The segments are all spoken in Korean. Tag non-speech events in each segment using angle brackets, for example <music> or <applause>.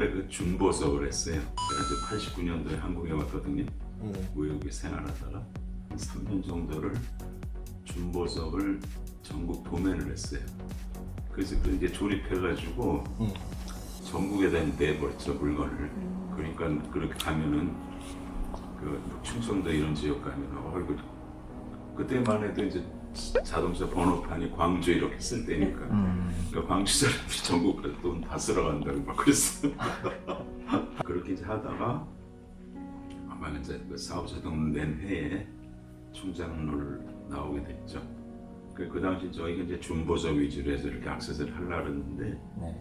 원래 그 준보석을 했어요. 제가 이제 89년도에 한국에 왔거든요. 예. 외국에 생활하다가 한 3년 정도를 준보석을 전국 도매를 했어요. 그래서 그 이제 조립해가지고 예. 전국에다 내버렸죠 물건을. 그러니까 그렇게 가면은 그 충청도 이런 지역 가면 어이구 그때만 해도 이제 자동차 번호판이 광주 이렇게 쓸 때니까 음. 그러니까 광주 사람들이 전국 가서 돈다 쓸어 간다고 막 그랬어. <laughs> 그렇게 이제 하다가 아마 이제 그 사업자 등록된 해에 총장로를 나오게 됐죠. 그, 그 당시 저희가 이제 중보적 위주로 해서 이렇게 액세서리를 하려고 했는데 네.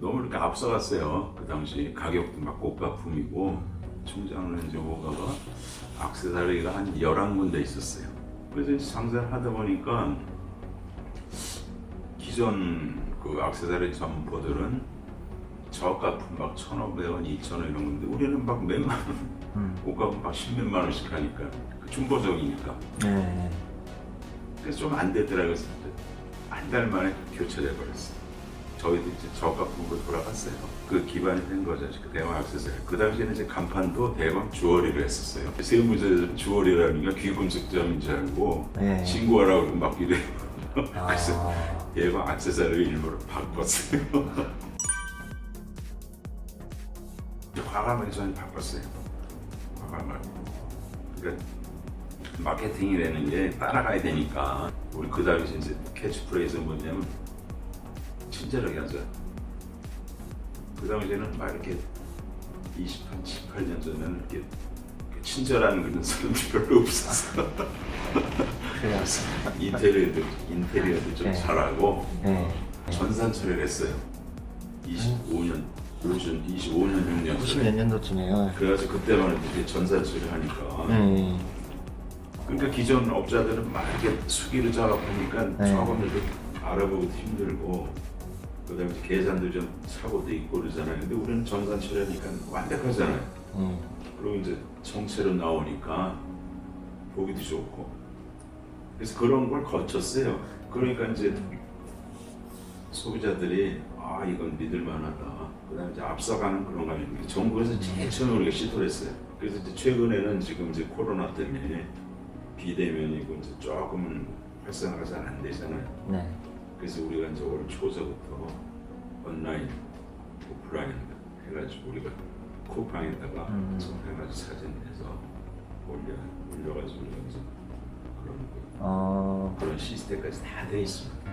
너무 이렇게 앞서갔어요. 그 당시 가격도 막 고가품이고 총장로 이제 오가가 액세서리가 한 11군데 있었어요. 그래서 이제 장사를 하다 보니까 기존 그 액세서리 점포들은 저가 품 막 1,500원, 2,000원 이런 건데 우리는 막 몇만 원, 음. 고가품 막 10몇만 원씩 하니까 그 중보적이니까 네. 그래서 좀 안 되더라고요. 한 달 만에 교체돼 버렸어요. 저희도 이제 저가품으로 돌아갔어요. 그 기반이 된 거죠. 그 대왕 액세서리. 그 당시에는 이제 간판도 대왕 주얼리를 했었어요. 세무서 주얼리라는 게 귀금속점인 줄 알고 네. 신고하라고 막 이래. <laughs> 그래서 아. 대왕 액세서리 일부러 바꿨어요. <laughs> 과감하게 저는 바꿨어요. 과감하게. 그러니까 마케팅이라는 게 따라가야 되니까 우리 그 당시 이제 캐치프레이즈 뭐냐면 친절하게 하자. 그 당시에는 막 이렇게 20, 한 18년 전에는 이렇게 친절한 그런 사람들이 별로 없었어. 그래요. <laughs> 인테리어도 인테리어도 좀 네. 잘하고 네. 전산철을 했어요. 25년, 50, 25년, 6년 90몇 년도쯤에요. 그래가지고 그때만 해도 이제 전산철을 하니까 네. 그러니까 기존 업자들은 막 이렇게 수기를 작업하니까 네. 이렇게 알아보기도 힘들고 그다음에 계산도 좀 사고도 있고 그러잖아요. 근데 우리는 전산철이니까 완벽하잖아요. 음. 그리고 이제 정체로 나오니까 보기도 좋고 그래서 그런 걸 거쳤어요. 그러니까 이제 소비자들이 아 이건 믿을만하다. 그다음에 이제 앞서가는 그런 거 아닙니까? 정부에서 제일 처음에 우리가 시도를 했어요. 그래서 이제 최근에는 지금 이제 코로나 때문에 비대면이고 이제 조금은 활성화가 잘 안 되잖아요. 네. 그래서 우리가 이제 올 초서부터 온라인, 오프라인 해가지고 우리가 쿠팡에다가 음. 좀 해가지고 사진 내서 올려 올려가지고 우리가 이제 그런 거 어. 그런 시스템까지 다 돼 있습니다.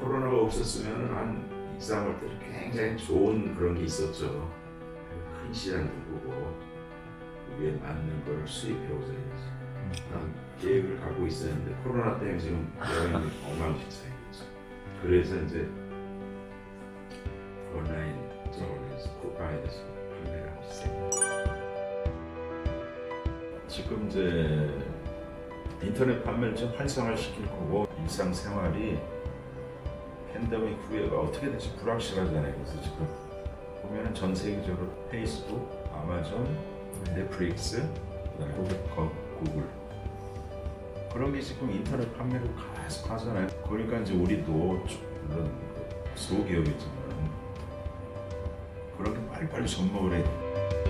코로나가 없었으면 한 2, 3월 때 굉장히 좋은 그런 게 있었죠. 큰 시장도 보고 우리에 맞는 걸 수입해 오자 이지 난 계획을 갖고 있었는데 코로나 때문에 지금 여행이 <laughs> 엉망진창이죠. 그래서 이제 온라인 쪽에서 쿠팡에서 판매를 하고 있어요. 지금 이제 인터넷 판매를 좀 활성화시킬 거고 일상생활이 팬데믹 후에가 어떻게 될지 불확실하잖아요. 그래서 지금 보면은 전 세계적으로 페이스북, 아마존, 넷플릭스, 그다음에 구글, 구글 그런 게 지금 인터넷 판매를 계속 하잖아요. 그러니까 이제 우리도 물론 그 소기업이지만 그런 게 빨리빨리 접목을 돼.